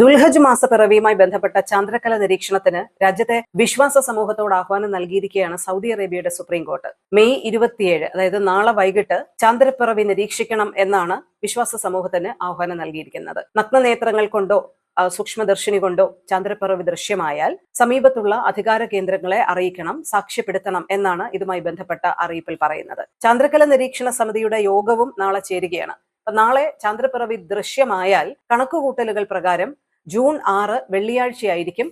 ദുൽഹജ് മാസപ്പിറവിയുമായി ബന്ധപ്പെട്ട ചന്ദ്രക്കല നിരീക്ഷണത്തിന് രാജ്യത്തെ വിശ്വാസ സമൂഹത്തോട് ആഹ്വാനം നൽകിയിരിക്കുകയാണ് സൗദി അറേബ്യയുടെ സുപ്രീം കോർട്ട്. മെയ് ഇരുപത്തിയേഴ് അതായത് നാളെ വൈകിട്ട് ചന്ദ്രപ്പിറവി നിരീക്ഷിക്കണം എന്നാണ് വിശ്വാസ സമൂഹത്തിന് ആഹ്വാനം നൽകിയിരിക്കുന്നത്. നഗ്നനേത്രങ്ങൾ കൊണ്ടോ സൂക്ഷ്മദർശിനി കൊണ്ടോ ചന്ദ്രപ്പിറവി ദൃശ്യമായാൽ സമീപത്തുള്ള അധികാര കേന്ദ്രങ്ങളെ അറിയിക്കണം സാക്ഷ്യപ്പെടുത്തണം എന്നാണ് ഇതുമായി ബന്ധപ്പെട്ട അറിയിപ്പിൽ പറയുന്നത്. ചന്ദ്രക്കല നിരീക്ഷണ സമിതിയുടെ യോഗവും നാളെ ചേരുകയാണ്. നാളെ ചന്ദ്രപ്പിറവി ദൃശ്യമായാൽ കണക്കുകൂട്ടലുകൾ പ്രകാരം ജൂൺ ആറ് വെള്ളിയാഴ്ചയായിരിക്കും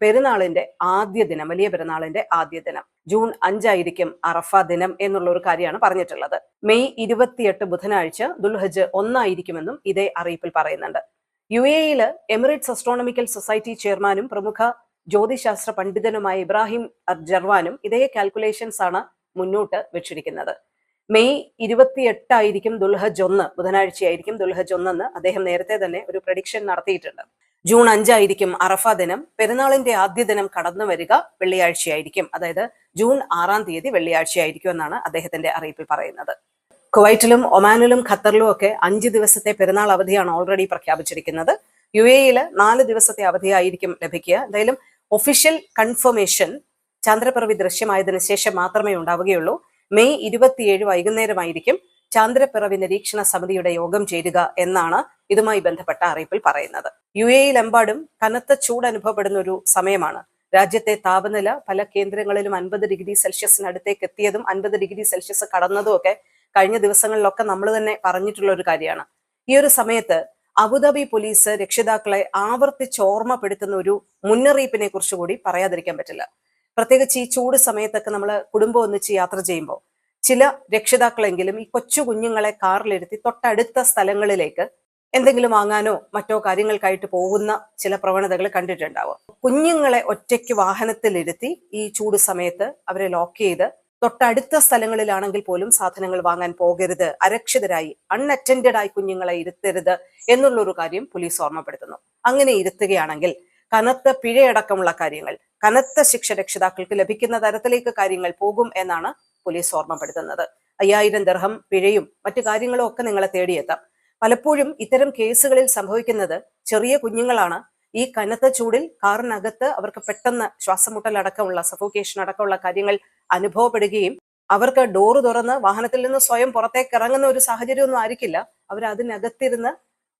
പെരുന്നാളിന്റെ ആദ്യ ദിനം വലിയ പെരുന്നാളിന്റെ ആദ്യ ദിനം. ജൂൺ അഞ്ചായിരിക്കും അറഫ ദിനം എന്നുള്ള ഒരു കാര്യമാണ് പറഞ്ഞിട്ടുള്ളത്. മെയ് ഇരുപത്തിയെട്ട് ബുധനാഴ്ച ദുൽഹജ് ഒന്നായിരിക്കുമെന്നും ഇതേ അറിയിപ്പിൽ പറയുന്നുണ്ട്. യു എയിൽ എമിറേറ്റ്സ് അസ്ട്രോണമിക്കൽ സൊസൈറ്റി ചെയർമാനും പ്രമുഖ ജ്യോതിശാസ്ത്ര പണ്ഡിതനുമായ ഇബ്രാഹിം ജർവാനും ഇതേ കാൽക്കുലേഷൻസ് ആണ് മുന്നോട്ട് വെച്ചിരിക്കുന്നത്. മെയ് ഇരുപത്തിയെട്ടായിരിക്കും ദുൽഹജ് ഒന്ന് ബുധനാഴ്ചയായിരിക്കും ദുൽഹജ് ഒന്നെന്ന് അദ്ദേഹം നേരത്തെ തന്നെ ഒരു പ്രഡിക്ഷൻ നടത്തിയിട്ടുണ്ട്. ജൂൺ അഞ്ചായിരിക്കും അറഫ ദിനം പെരുന്നാളിന്റെ ആദ്യ ദിനം കടന്നു വരിക വെള്ളിയാഴ്ചയായിരിക്കും അതായത് ജൂൺ ആറാം തീയതി വെള്ളിയാഴ്ചയായിരിക്കും എന്നാണ് അദ്ദേഹത്തിന്റെ അറിയിപ്പിൽ പറയുന്നത്. കുവൈറ്റിലും ഒമാനിലും ഖത്തറിലും ഒക്കെ അഞ്ച് ദിവസത്തെ പെരുന്നാൾ അവധിയാണ് ഓൾറെഡി പ്രഖ്യാപിച്ചിരിക്കുന്നത്. യു എയിൽ നാല് ദിവസത്തെ അവധിയായിരിക്കും ലഭിക്കുക. എന്തായാലും ഒഫീഷ്യൽ കൺഫർമേഷൻ ചന്ദ്രപ്രവി ദൃശ്യമായതിനു ശേഷം മാത്രമേ ഉണ്ടാവുകയുള്ളൂ. മെയ് ഇരുപത്തിയേഴ് വൈകുന്നേരമായിരിക്കും ചാന്ദ്രപ്പിറവി നിരീക്ഷണ സമിതിയുടെ യോഗം ചേരുക എന്നാണ് ഇതുമായി ബന്ധപ്പെട്ട അറിയിപ്പിൽ പറയുന്നത്. യു എയിലെമ്പാടും കനത്ത ചൂട് അനുഭവപ്പെടുന്ന ഒരു സമയമാണ്. രാജ്യത്തെ താപനില പല കേന്ദ്രങ്ങളിലും അൻപത് ഡിഗ്രി സെൽഷ്യസിനടുത്തേക്ക് എത്തിയതും അൻപത് ഡിഗ്രി സെൽഷ്യസ് കടന്നതും ഒക്കെ കഴിഞ്ഞ ദിവസങ്ങളിലൊക്കെ നമ്മൾ തന്നെ പറഞ്ഞിട്ടുള്ള ഒരു കാര്യമാണ്. ഈ ഒരു സമയത്ത് അബുദാബി പോലീസ് രക്ഷിതാക്കളെ ആവർത്തിച്ച് ഓർമ്മപ്പെടുത്തുന്ന ഒരു മുന്നറിയിപ്പിനെ കുറിച്ച് കൂടി പറയാതിരിക്കാൻ പറ്റില്ല. പ്രത്യേകിച്ച് ഈ ചൂട് സമയത്തൊക്കെ നമ്മൾ കുടുംബം ഒന്നിച്ച് യാത്ര ചെയ്യുമ്പോൾ ചില രക്ഷിതാക്കളെങ്കിലും ഈ കൊച്ചു കുഞ്ഞുങ്ങളെ കാറിലിരുത്തി തൊട്ടടുത്ത സ്ഥലങ്ങളിലേക്ക് എന്തെങ്കിലും വാങ്ങാനോ മറ്റോ കാര്യങ്ങൾക്കായിട്ട് പോകുന്ന ചില പ്രവണതകൾ കണ്ടിട്ടുണ്ടാവും. കുഞ്ഞുങ്ങളെ ഒറ്റയ്ക്ക് വാഹനത്തിലിരുത്തി ഈ ചൂട് സമയത്ത് അവരെ ലോക്ക് ചെയ്ത് തൊട്ടടുത്ത സ്ഥലങ്ങളിലാണെങ്കിൽ പോലും സാധനങ്ങൾ വാങ്ങാൻ പോകരുത് അരക്ഷിതരായി അൺഅറ്റൻഡഡ് ആയി കുഞ്ഞുങ്ങളെ ഇരുത്തരുത് എന്നുള്ളൊരു കാര്യം പോലീസ് ഓർമ്മപ്പെടുത്തുന്നു. അങ്ങനെ ഇരുത്തുകയാണെങ്കിൽ കനത്ത പിഴയടക്കമുള്ള കാര്യങ്ങൾ കനത്ത ശിക്ഷ രക്ഷിതാക്കൾക്ക് ലഭിക്കുന്ന തരത്തിലേക്ക് കാര്യങ്ങൾ പോകും എന്നാണ് പോലീസ് ഓർമ്മപ്പെടുത്തുന്നത്. അയ്യായിരം ദർഹം പിഴയും മറ്റു കാര്യങ്ങളും ഒക്കെ നിങ്ങളെ തേടിയെത്താം. പലപ്പോഴും ഇത്തരം കേസുകളിൽ സംഭവിക്കുന്നത് ചെറിയ കുഞ്ഞുങ്ങളാണ്. ഈ കനത്ത ചൂടിൽ കാറിനകത്ത് അവർക്ക് പെട്ടെന്ന് ശ്വാസമുട്ടൽ അടക്കമുള്ള സഫോക്കേഷൻ അടക്കമുള്ള കാര്യങ്ങൾ അനുഭവപ്പെടുകയും അവർക്ക് ഡോറ് തുറന്ന് വാഹനത്തിൽ നിന്ന് സ്വയം പുറത്തേക്ക് ഇറങ്ങുന്ന ഒരു സാഹചര്യമൊന്നും ആയിരിക്കില്ല. അവർ അതിനകത്തിരുന്ന്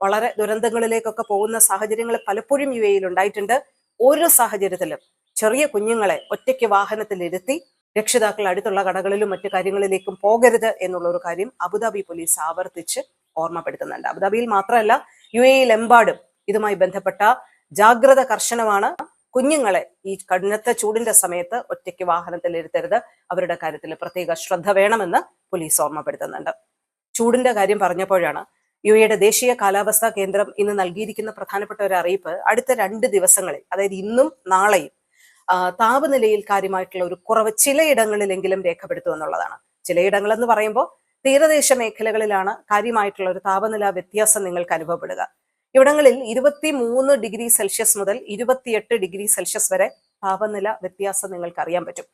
വളരെ ദുരന്തങ്ങളിലേക്കൊക്കെ പോകുന്ന സാഹചര്യങ്ങൾ പലപ്പോഴും യു എയിൽ ഉണ്ടായിട്ടുണ്ട്. ഓരോ സാഹചര്യത്തിലും ചെറിയ കുഞ്ഞുങ്ങളെ ഒറ്റയ്ക്ക് വാഹനത്തിലിരുത്തി രക്ഷിതാക്കൾ അടുത്തുള്ള കടകളിലും മറ്റു കാര്യങ്ങളിലേക്കും പോകരുത് എന്നുള്ള ഒരു കാര്യം അബുദാബി പോലീസ് ആവർത്തിച്ച് ഓർമ്മപ്പെടുത്തുന്നുണ്ട്. അബുദാബിയിൽ മാത്രമല്ല യു എയിലെമ്പാടും ഇതുമായി ബന്ധപ്പെട്ട ജാഗ്രത കർശനമാണ്. കുഞ്ഞുങ്ങളെ ഈ കടുത്ത ചൂടിന്റെ സമയത്ത് ഒറ്റയ്ക്ക് വാഹനത്തിൽ ഇരുത്തരുത് അവരുടെ കാര്യത്തിൽ പ്രത്യേക ശ്രദ്ധ വേണമെന്ന് പോലീസ് ഓർമ്മപ്പെടുത്തുന്നുണ്ട്. ചൂടിന്റെ കാര്യം പറഞ്ഞപ്പോഴാണ് യു എയുടെ ദേശീയ കാലാവസ്ഥാ കേന്ദ്രം ഇന്ന് നൽകിയിരിക്കുന്ന പ്രധാനപ്പെട്ട ഒരു അറിയിപ്പ് അടുത്ത രണ്ട് ദിവസങ്ങളിൽ അതായത് ഇന്നും നാളെയും താപനിലയിൽ കാര്യമായിട്ടുള്ള ഒരു കുറവ് ചിലയിടങ്ങളിലെങ്കിലും രേഖപ്പെടുത്തും എന്നുള്ളതാണ്. ചിലയിടങ്ങൾ എന്ന് പറയുമ്പോൾ തീരദേശ മേഖലകളിലാണ് കാര്യമായിട്ടുള്ള ഒരു താപനില വ്യത്യാസം നിങ്ങൾക്ക് അനുഭവപ്പെടുക. ഇവിടങ്ങളിൽ ഇരുപത്തി മൂന്ന് ഡിഗ്രി സെൽഷ്യസ് മുതൽ ഇരുപത്തിയെട്ട് ഡിഗ്രി സെൽഷ്യസ് വരെ താപനില വ്യത്യാസം നിങ്ങൾക്ക് അറിയാൻ പറ്റും.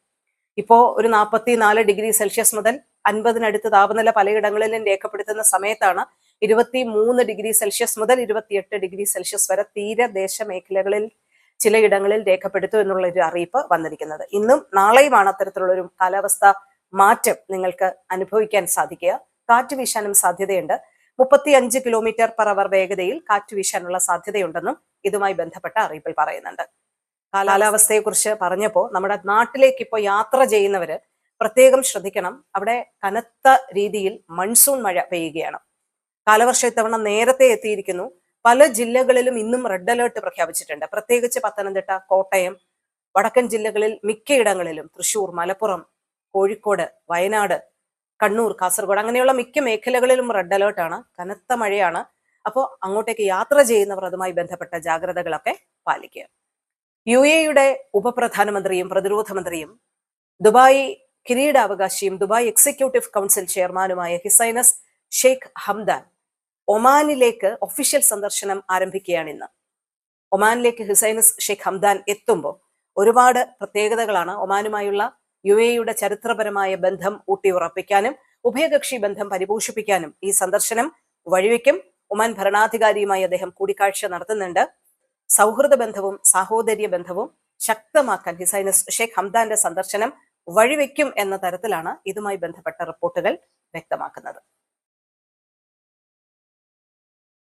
ഇപ്പോ ഒരു നാൽപ്പത്തി നാല് ഡിഗ്രി സെൽഷ്യസ് മുതൽ അൻപതിനടുത്ത് താപനില പലയിടങ്ങളിലും രേഖപ്പെടുത്തുന്ന സമയത്താണ് ഇരുപത്തി മൂന്ന് ഡിഗ്രി സെൽഷ്യസ് മുതൽ ഇരുപത്തിയെട്ട് ഡിഗ്രി സെൽഷ്യസ് വരെ തീരദേശ മേഖലകളിൽ ചിലയിടങ്ങളിൽ രേഖപ്പെടുത്തും എന്നുള്ള ഒരു അറിയിപ്പ് വന്നിരിക്കുന്നത്. ഇന്നും നാളെയുമാണ് അത്തരത്തിലുള്ളൊരു കാലാവസ്ഥ മാറ്റം നിങ്ങൾക്ക് അനുഭവിക്കാൻ സാധിക്കുക. കാറ്റ് വീശാനും സാധ്യതയുണ്ട്. മുപ്പത്തി അഞ്ച് കിലോമീറ്റർ പെർ അവർ വേഗതയിൽ കാറ്റ് വീശാനുള്ള സാധ്യതയുണ്ടെന്നും ഇതുമായി ബന്ധപ്പെട്ട അറിയിപ്പിൽ പറയുന്നുണ്ട്. കാലാവസ്ഥയെക്കുറിച്ച് പറഞ്ഞപ്പോൾ നമ്മുടെ നാട്ടിലേക്ക് ഇപ്പോൾ യാത്ര ചെയ്യുന്നവര് പ്രത്യേകം ശ്രദ്ധിക്കണം. അവിടെ കനത്ത രീതിയിൽ മൺസൂൺ മഴ പെയ്യുകയാണ്. കാലവർഷ ഇത്തവണ നേരത്തെ എത്തിയിരിക്കുന്നു. പല ജില്ലകളിലും ഇന്നും റെഡ് അലേർട്ട് പ്രഖ്യാപിച്ചിട്ടുണ്ട്. പ്രത്യേകിച്ച് പത്തനംതിട്ട കോട്ടയം വടക്കൻ ജില്ലകളിൽ മിക്കയിടങ്ങളിലും തൃശൂർ മലപ്പുറം കോഴിക്കോട് വയനാട് കണ്ണൂർ കാസർഗോഡ് അങ്ങനെയുള്ള മിക്ക മേഖലകളിലും റെഡ് അലേർട്ടാണ് കനത്ത മഴയാണ്. അപ്പോൾ അങ്ങോട്ടേക്ക് യാത്ര ചെയ്യുന്നവർ അതുമായി ബന്ധപ്പെട്ട ജാഗ്രതകളൊക്കെ പാലിക്കുക. യു എയുടെ ഉപപ്രധാനമന്ത്രിയും പ്രതിരോധ മന്ത്രിയും ദുബായ് കിരീടാവകാശിയും ദുബായ് എക്സിക്യൂട്ടീവ് കൗൺസിൽ ചെയർമാനുമായ ഹിസൈനസ് ഷെയ്ഖ് ഹംദാൻ ഒമാനിലേക്ക് ഒഫീഷ്യൽ സന്ദർശനം ആരംഭിക്കുകയാണ് ഇന്ന്. ഒമാനിലേക്ക് ഹുസൈനസ് ഷെയ്ഖ് ഹംദാൻ എത്തുമ്പോൾ ഒരുപാട് പ്രത്യേകതകളാണ് ഒമാനുമായുള്ള യു എയുടെ ചരിത്രപരമായ ബന്ധം ഊട്ടിയുറപ്പിക്കാനും ഉഭയകക്ഷി ബന്ധം പരിപോഷിപ്പിക്കാനും ഈ സന്ദർശനം വഴിവെക്കും. ഒമാൻ ഭരണാധികാരിയുമായി അദ്ദേഹം കൂടിക്കാഴ്ച നടത്തുന്നുണ്ട്. സൗഹൃദ ബന്ധവും സാഹോദര്യ ബന്ധവും ശക്തമാക്കാൻ ഹിസൈനസ് ഷെയ്ഖ് ഹംദാന്റെ സന്ദർശനം വഴിവെക്കും എന്ന തരത്തിലാണ് ഇതുമായി ബന്ധപ്പെട്ട റിപ്പോർട്ടുകൾ വ്യക്തമാക്കുന്നത്.